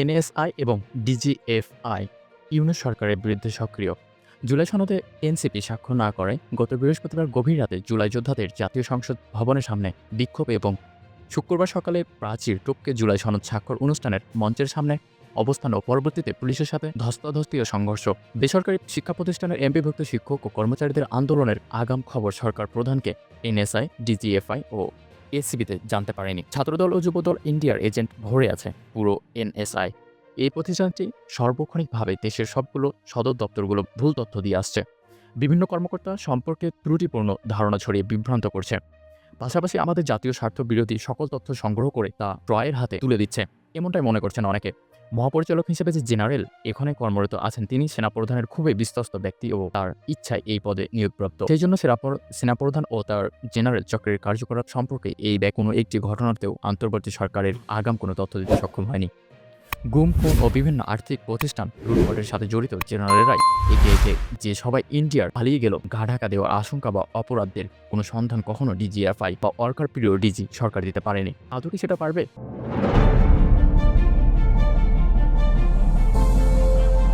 NSI এবং DGFI Yunus সরকারের বিরুদ্ধে সক্রিয়। জুলাই সনদে এনসিপি স্বাক্ষর না করে গত বৃহস্পতিবার গভীর রাতে জুলাই যোদ্ধাদের জাতীয় সংসদ ভবনের সামনে বিক্ষোভ এবং শুক্রবার সকালে প্রাচীর টপকে জুলাই সনদ স্বাক্ষর অনুষ্ঠানের মঞ্চের সামনে অবস্থান ও পরবর্তীতে পুলিশের সাথে ধস্তাধস্তি ও সংঘর্ষ। বেসরকারি শিক্ষা প্রতিষ্ঠানের এমপিভুক্ত শিক্ষক ও কর্মচারীদের আন্দোলনের আগাম খবর সরকার প্রধানকে, এনএসআই, ডিজিএফআই ও এসিবিতে জানতে পারেনি। ছাত্রদল ও যুবদল ইন্ডিয়ার এজেন্ট ভরে আছে পুরো এনএসআই। এই প্রতিষ্ঠানটি সার্বক্ষণিকভাবে দেশের সবগুলো সদর দপ্তরগুলো ভুল তথ্য দিয়ে আসছে। বিভিন্ন কর্মকর্তা সম্পর্কে ত্রুটিপূর্ণ ধারণা ছড়িয়ে বিভ্রান্ত করছে। পাশাপাশি আমাদের জাতীয় স্বার্থ বিরোধী সকল তথ্য সংগ্রহ করে তা ট্রয়ের হাতে তুলে দিচ্ছে, এমনটাই মনে করছেন অনেকে। মহাপরিচালক হিসেবে যে জেনারেল এখানে কর্মরত আছেন, তিনি সেনাপ্রধানের খুবই বিশ্বস্ত ব্যক্তি ও তার ইচ্ছায় এই পদে নিয়োগপ্রাপ্ত। সেই জন্য সেনাপ্র- সেনাপ্রধান ও তার জেনারেল চক্রের কার্যকলাপ সম্পর্কে এই ব্যয় কোনো একটি ঘটনাতেও আন্তর্বর্তী সরকারের আগাম কোনো তথ্য দিতে সক্ষম হয়নি। গুম ফোন ও বিভিন্ন আর্থিক প্রতিষ্ঠান লুটপাটের সাথে জড়িত জেনারেলরাই একে একে যে সবাই ইন্ডিয়ার পালিয়ে গেল, গা ঢাকা দেওয়ার আশঙ্কা বা অপরাধদের কোনো সন্ধান কখনো ডিজিএফআই বা অর্কার প্রিয় ডিজি সরকার দিতে পারেনি। আদৌ কি সেটা পারবে?